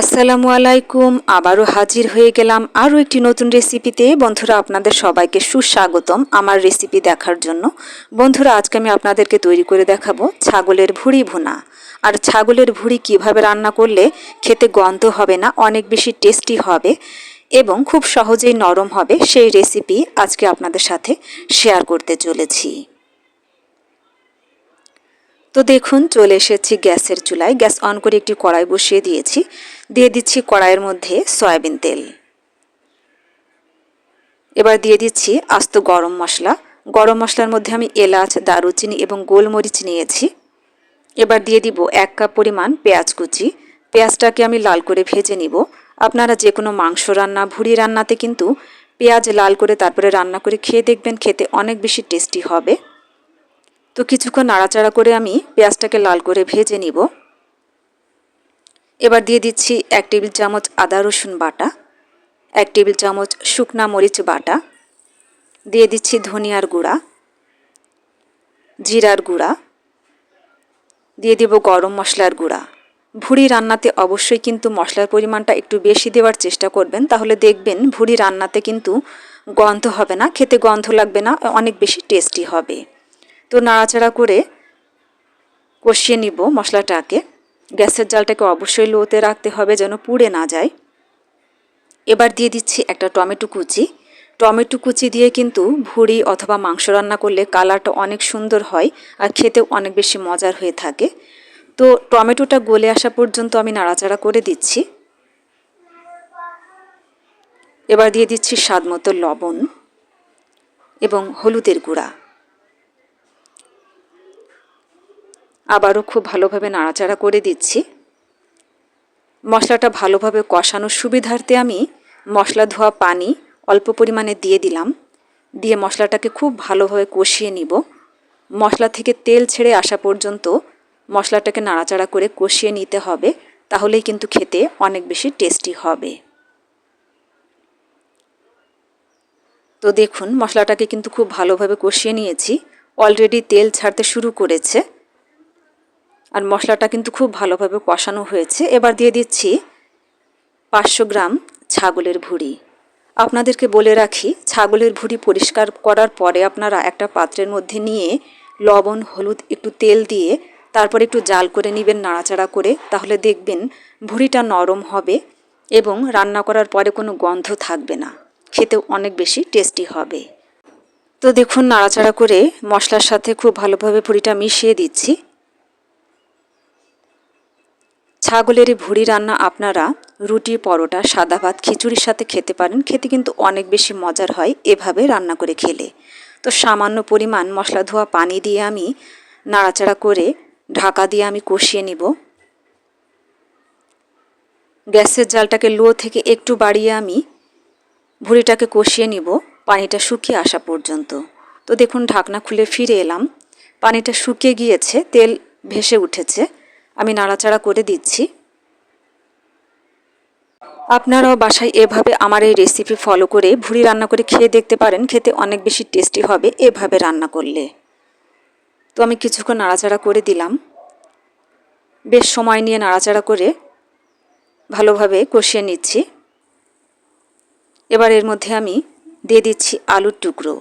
আসসালামু আলাইকুম, আবারও হাজির হয়ে গেলাম আরও একটি নতুন রেসিপিতে। বন্ধুরা, আপনাদের সবাইকে সুস্বাগতম আমার রেসিপি দেখার জন্য। বন্ধুরা, আজকে আমি আপনাদেরকে তৈরি করে দেখাবো ছাগলের ভুড়ি ভুনা। আর ছাগলের ভুড়ি কীভাবে রান্না করলে খেতে গন্ধ হবে না, অনেক বেশি টেস্টি হবে এবং খুব সহজেই নরম হবে, সেই রেসিপি আজকে আপনাদের সাথে শেয়ার করতে চলেছি। তো দেখুন, চলে এসেছি গ্যাসের চুলায়। গ্যাস অন করে একটি কড়াই বসিয়ে দিয়েছি। দিয়ে দিচ্ছি কড়াইয়ের মধ্যে সয়াবিন তেল। এবার দিয়ে দিচ্ছি আস্ত গরম মশলা। গরম মশলার মধ্যে আমি এলাচ, দারুচিনি এবং গোলমরিচ নিয়েছি। এবার দিয়ে দিব এক কাপ পরিমাণ পেঁয়াজ কুচি। পেঁয়াজটাকে আমি লাল করে ভেজে নিব। আপনারা যে কোনো মাংস রান্না, ভুড়ি রান্নাতে কিন্তু পেঁয়াজ লাল করে তারপরে রান্না করে খেয়ে দেখবেন, খেতে অনেক বেশি টেস্টি হবে। তো কিছুক্ষণ নাড়াচাড়া করে আমি পেঁয়াজটাকে লাল করে ভেজে নিব। এবার দিয়ে দিচ্ছি এক টেবিল চামচ আদা রসুন বাটা, এক টেবিল চামচ শুকনা মরিচ বাটা, দিয়ে দিচ্ছি ধনিয়ার গুঁড়া, জিরার গুঁড়া, দিয়ে দেব গরম মশলার গুঁড়া। ভুড়ি রান্নাতে অবশ্যই কিন্তু মশলার পরিমাণটা একটু বেশি দেওয়ার চেষ্টা করবেন, তাহলে দেখবেন ভুড়ি রান্নাতে কিন্তু গন্ধ হবে না, খেতে গন্ধ লাগবে না, অনেক বেশি টেস্টি হবে। তো নাড়াচাড়া করে কষিয়ে নিব মশলাটাকে। গ্যাসের জালটাকে অবশ্যই লোতে রাখতে হবে যেন পুড়ে না যায়। এবার দিয়ে দিচ্ছি একটা টমেটো কুচি। টমেটো কুচি দিয়ে কিন্তু ভুড়ি অথবা মাংস রান্না করলে কালারটা অনেক সুন্দর হয় আর খেতেও অনেক বেশি মজার হয়ে থাকে। তো টমেটোটা গলে আসা পর্যন্ত আমি নাড়াচাড়া করে দিচ্ছি। এবার দিয়ে দিচ্ছি স্বাদ মতো লবণ এবং হলুদের গুঁড়া। আবারও খুব ভালোভাবে নাড়াচাড়া করে দিচ্ছি। মশলাটা ভালোভাবে কষানোর সুবিধার্থে আমি মশলা ধোয়া পানি অল্প পরিমাণে দিয়ে দিলাম। দিয়ে মশলাটাকে খুব ভালোভাবে কষিয়ে নিব। মশলা থেকে তেল ছেড়ে আসা পর্যন্ত মশলাটাকে নাড়াচাড়া করে কষিয়ে নিতে হবে, তাহলেই কিন্তু খেতে অনেক বেশি টেস্টি হবে। তো দেখুন, মশলাটাকে কিন্তু খুব ভালোভাবে কষিয়ে নিয়েছি। অলরেডি তেল ছাড়তে শুরু করেছে। আর মশলাটা কিন্তু খুব ভালোভাবে কষানো হয়েছে। এবার দিয়ে দিচ্ছি পাঁচশো গ্রাম ছাগলের ভুড়ি। আপনাদেরকে বলে রাখি, ছাগলের ভুড়ি পরিষ্কার করার পরে আপনারা একটা পাত্রের মধ্যে নিয়ে লবণ, হলুদ, একটু তেল দিয়ে তারপর একটু জাল করে নেবেন নাড়াচাড়া করে, তাহলে দেখবেন ভুড়িটা নরম হবে এবং রান্না করার পরে কোনো গন্ধ থাকবে না। খেতেও অনেক বেশি টেস্টি হবে। তো দেখুন, নাড়াচাড়া করে মশলার সাথে খুব ভালোভাবে ভুড়িটা মিশিয়ে দিচ্ছি। ছাগলের ভুড়ি রান্না আপনারা রুটি, পরোটা, সাদা ভাত, খিচুড়ির সাথে খেতে পারেন। খেতে কিন্তু অনেক বেশি মজার হয় এভাবে রান্না করে খেলে। তো সামান্য পরিমাণ মশলা ধোয়া, পানি দিয়ে আমি নাড়াচাড়া করে ঢাকা দিয়ে আমি কষিয়ে নিব। গ্যাসের জালটাকে লো থেকে একটু বাড়িয়ে আমি ভুড়িটাকে কষিয়ে নিব। পানিটা শুকিয়ে আসা পর্যন্ত। তো দেখুন, ঢাকনা খুলে ফিরে এলাম। পানিটা শুকিয়ে গিয়েছে, তেল ভেসে উঠেছে। আমি নাড়াচাড়া করে দিচ্ছি। আপনারাও বাসায় এভাবে আমার এই রেসিপি ফলো করে ভুড়ি রান্না করে খেয়ে দেখতে পারেন, খেতে অনেক বেশি টেস্টি হবে এভাবে রান্না করলে। তো আমি কিছুক্ষণ নাড়াচাড়া করে দিলাম। বেশ সময় নিয়ে নাড়াচাড়া করে ভালোভাবে কষিয়ে নিচ্ছি। এবার এর মধ্যে আমি দিয়ে দিচ্ছি আলুর টুকরো।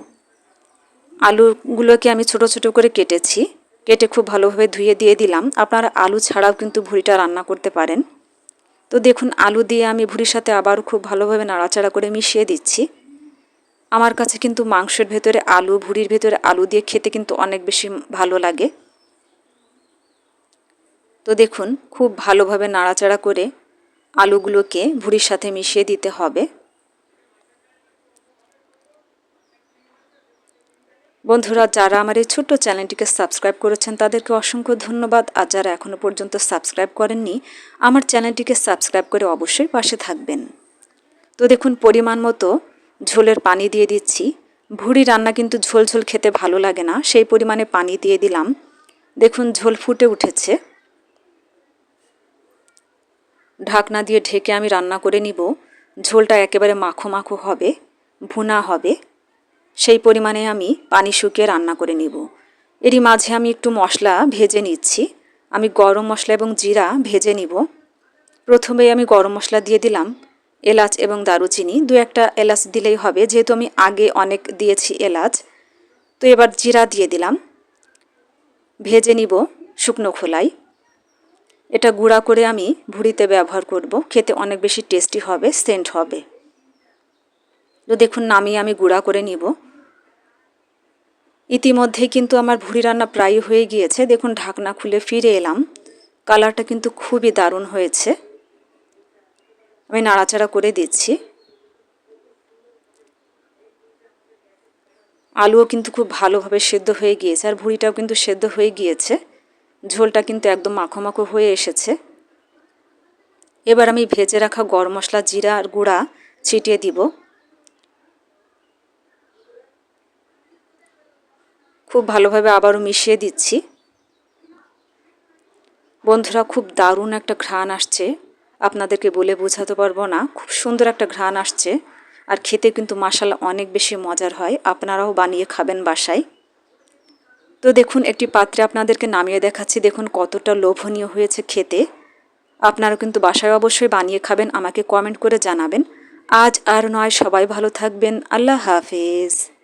আলুগুলোকে আমি ছোট ছোট করে কেটেছি। কেটে খুব ভালোভাবে ধুয়ে দিয়ে দিলাম। আপনারা আলু ছাড়াও কিন্তু ভুড়িটা রান্না করতে পারেন। তো দেখুন, আলু দিয়ে আমি ভুড়ির সাথে আবার খুব ভালোভাবে নাড়াচাড়া করে মিশিয়ে দিচ্ছি। আমার কাছে কিন্তু মাংসের ভেতরে আলু, ভুড়ির ভেতরে আলু দিয়ে খেতে কিন্তু অনেক বেশি ভালো লাগে। তো দেখুন, খুব ভালোভাবে নাড়াচাড়া করে আলুগুলোকে ভুড়ির সাথে মিশিয়ে দিতে হবে। বন্ধুরা, যারা আমার এই ছোট্ট চ্যানেলটিকে সাবস্ক্রাইব করেছেন, তাদেরকে অসংখ্য ধন্যবাদ। আর যারা এখনও পর্যন্ত সাবস্ক্রাইব করেননি, আমার চ্যানেলটিকে সাবস্ক্রাইব করে অবশ্যই পাশে থাকবেন। তো দেখুন, পরিমাণ মতো ঝোলের পানি দিয়ে দিচ্ছি। ভুড়ি রান্না কিন্তু ঝোল ঝোল খেতে ভালো লাগে না, সেই পরিমাণে পানি দিয়ে দিলাম। দেখুন, ঝোল ফুটে উঠেছে। ঢাকনা দিয়ে ঢেকে আমি রান্না করে নিব। ঝোলটা একেবারে মাখো মাখো হবে, ভুনা হবে। সেই পরিমাণে আমি পানি শুকিয়ে রান্না করে নিব। এরই মাঝে আমি একটু মশলা ভেজে নিচ্ছি। আমি গরম মশলা এবং জিরা ভেজে নিব। প্রথমে আমি গরম মশলা দিয়ে দিলাম, এলাচ এবং দারুচিনি। দু একটা এলাচ দিলেই হবে, যেহেতু আমি আগে অনেক দিয়েছি এলাচ। তো এবার জিরা দিয়ে দিলাম। ভেজে নিব শুকনো খোলাই এটা গুঁড়া করে আমি ভুড়িতে ব্যবহার করব। খেতে অনেক বেশি টেস্টি হবে, সেন্ট হবে। তো দেখুন, নামিয়ে আমি গুঁড়া করে নিব। ইতিমধ্যেই কিন্তু আমার ভুড়ি রান্না প্রায় হয়ে গিয়েছে। দেখুন, ঢাকনা খুলে ফিরে এলাম। কালারটা কিন্তু খুবই দারুণ হয়েছে। আমি নাড়াচাড়া করে দিচ্ছি। আলুও কিন্তু খুব ভালোভাবে সেদ্ধ হয়ে গিয়েছে আর ভুড়িটাও কিন্তু সেদ্ধ হয়ে গিয়েছে। ঝোলটা কিন্তু একদম মাখো মাখো হয়ে এসেছে। এবার আমি ভেজে রাখা গরম মশলা, জিরা আর গুঁড়া ছিটিয়ে দিব। খুব ভালোভাবে আবারও মিশিয়ে দিচ্ছি। বন্ধুরা, খুব দারুণ একটা ঘ্রাণ আসছে। আপনাদেরকে বলে বোঝাতে পারব না, খুব সুন্দর একটা ঘ্রাণ আসছে। আর খেতে কিন্তু মাসালা অনেক বেশি মজার হয়। আপনারাও বানিয়ে খাবেন বাসায়। তো দেখুন, একটি পাত্রে আপনাদেরকে নামিয়ে দেখাচ্ছি। দেখুন, কতটা লোভনীয় হয়েছে খেতে। আপনারা কিন্তু বাসায় অবশ্যই বানিয়ে খাবেন। আমাকে কমেন্ট করে জানাবেন। আজ আর নয়, সবাই ভালো থাকবেন। আল্লাহ হাফেজ।